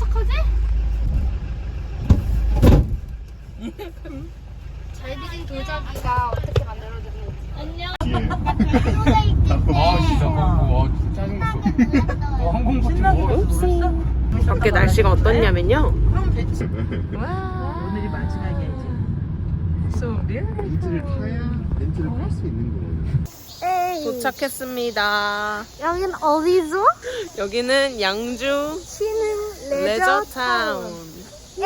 어떡하지? 잘 빚은 도자기가 어떻게 만들어졌는지. 안녕. 예. 아, 아 진짜. 와 아, 진짜. 짜증났어 와 항공버튼 뭐였어? 밖에 날씨가 어떻냐면요. 와. 오늘이 마지막이야 이제. So 렌즈를 타야 렌즈를 팔 수 있는 거거든 도착했습니다. 여긴 어디죠? 여기는 양주 시 레저 타운. 에이.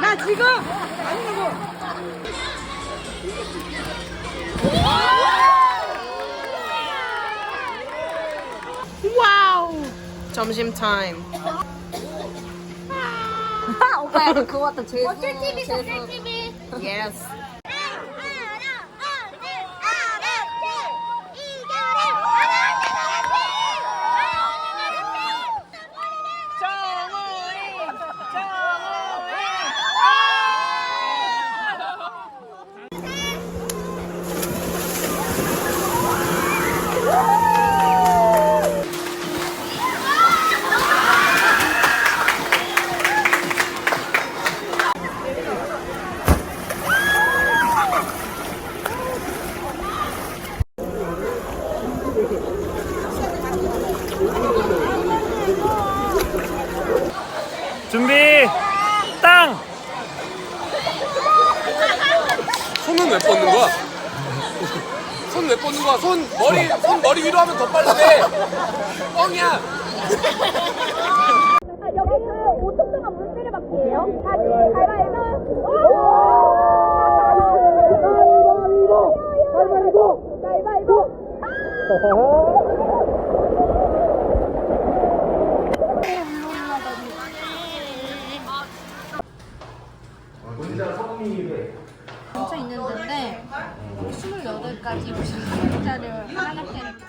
나 지금 와우. 점심 타임. 오빠 약간 그거 같다. 제수. 어쩔 TV, 어쩔 TV. 예 준비 땅 손은 왜 뻗는 거야? 손 왜 뻗는 거야? 손 머리 손 머리 위로 하면 더돼 뻥이야 여기 그 5초 동안 물세를 받기예요. 다시 가위바위보. 가위바위보. 가위바위보. 근처 있는 데인데 28가지 숫자를 하나 때